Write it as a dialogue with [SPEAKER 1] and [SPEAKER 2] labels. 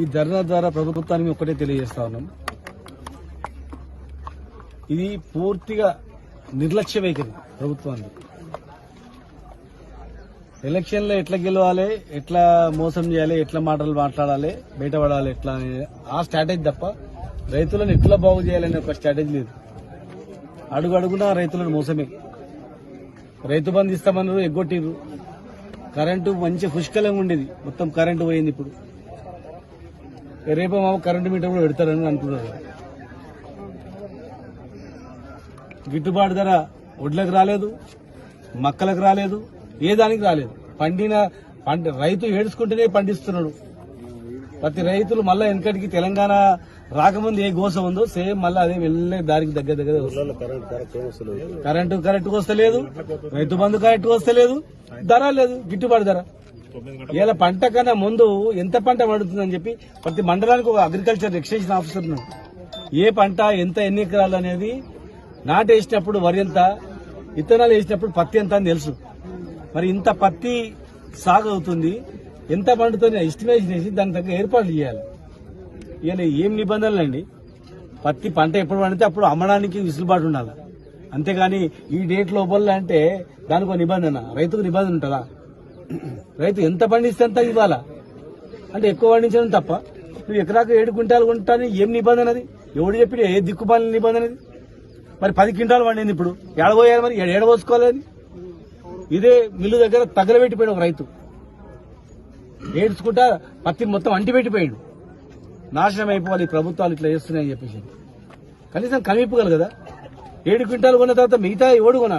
[SPEAKER 1] ఈ ధర్నా ద్వారా ప్రభుత్వానికి ఒకటే తెలియజేస్తా ఉన్నాం. ఇది పూర్తిగా నిర్లక్ష్య వైఖరి ప్రభుత్వానికి. ఎలక్షన్లో ఎట్లా గెలవాలి ఎట్లా మోసం చేయాలి ఎట్లా మాటలు మాట్లాడాలి బయటపడాలి ఎట్లా ఆ స్ట్రాటజీ తప్ప రైతులను ఎట్లా బాగు చేయాలనే ఒక స్ట్రాటజీ లేదు. అడుగు అడుగున రైతులను మోసమే. రైతు బంధు ఇస్తామన్నారు ఎగ్గొట్టిర్రు. కరెంటు మంచి పుష్కలంగా ఉండేది. మొత్తం కరెంటు పోయింది ఇప్పుడు. రేపు మామ కరెంటు మీటర్ కూడా పెడతారని అంటున్నారు. గిట్టుబాటు ధర ఒడ్లకు రాలేదు మక్కలకు రాలేదు ఏ దానికి రాలేదు. పండిన పంట రైతు ఏడుచుకుంటేనే పండిస్తున్నాడు. ప్రతి రైతులు మళ్ళా వెనకటికి తెలంగాణ రాకముందు ఏ గోస ఉందో సేమ్ మళ్ళీ అదే వెళ్ళే దారికి దగ్గర దగ్గర. కరెంటు కరెక్ట్ వస్తలేదు. రైతు బంధు కరెక్ట్ వస్తలేదు ధర లేదు గిట్టుబాటు ధర. ఇలా పంట కన్నా ముందు ఎంత పంట పండుతుందని చెప్పి ప్రతి మండలానికి ఒక అగ్రికల్చర్ ఎక్స్టెన్షన్ ఆఫీసర్ ఉన్నాడు ఏ పంట ఎంత ఎన్ని ఎకరాలు అనేది నాటేసినప్పుడు వరి ఎంత విత్తనాలు వేసినప్పుడు పత్తి ఎంత అని తెలుసు. మరి ఇంత పత్తి సాగు అవుతుంది ఎంత పండుతుంది ఎస్టిమేషన్ వేసి దాని తగ్గ ఏర్పాట్లు చేయాలి. ఇవాళ ఏం నిబంధనలు అండి? పత్తి పంట ఎప్పుడు పండితే అప్పుడు అమ్మడానికి విసులుబాటు ఉండాలి. అంతేగాని ఈ డేట్ లోపల అంటే దానికి ఒక నిబంధన రైతుకు నిబంధన ఉంటుందా? రైతు ఎంత పండిస్తే అంత ఇవ్వాలా? అంటే ఎక్కువ పండించడం తప్ప. నువ్వు ఎకరాకు ఏడు క్వింటాలు కొంటాను ఏం నిబంధన అది? ఎవడు చెప్పి ఏ దిక్కుమాలిన నిబంధన అది? మరి పది క్వింటాలు పండింది ఇప్పుడు. ఏడబోయాలి మరి? ఏడ ఇదే మిల్లు దగ్గర తగలబెట్టిపోయాడు ఒక రైతు. ఏడ్చుకుంటా పత్తిని మొత్తం అంటిపెట్టిపోయాడు. నాశనం అయిపోవాలి ఈ ప్రభుత్వాలు ఇట్లా చేస్తున్నాయని చెప్పేసి. కనీసం కనిపించగలరు కదా? ఏడు క్వింటాలు కొన్న తర్వాత మిగతా ఎవడు కొనాలి?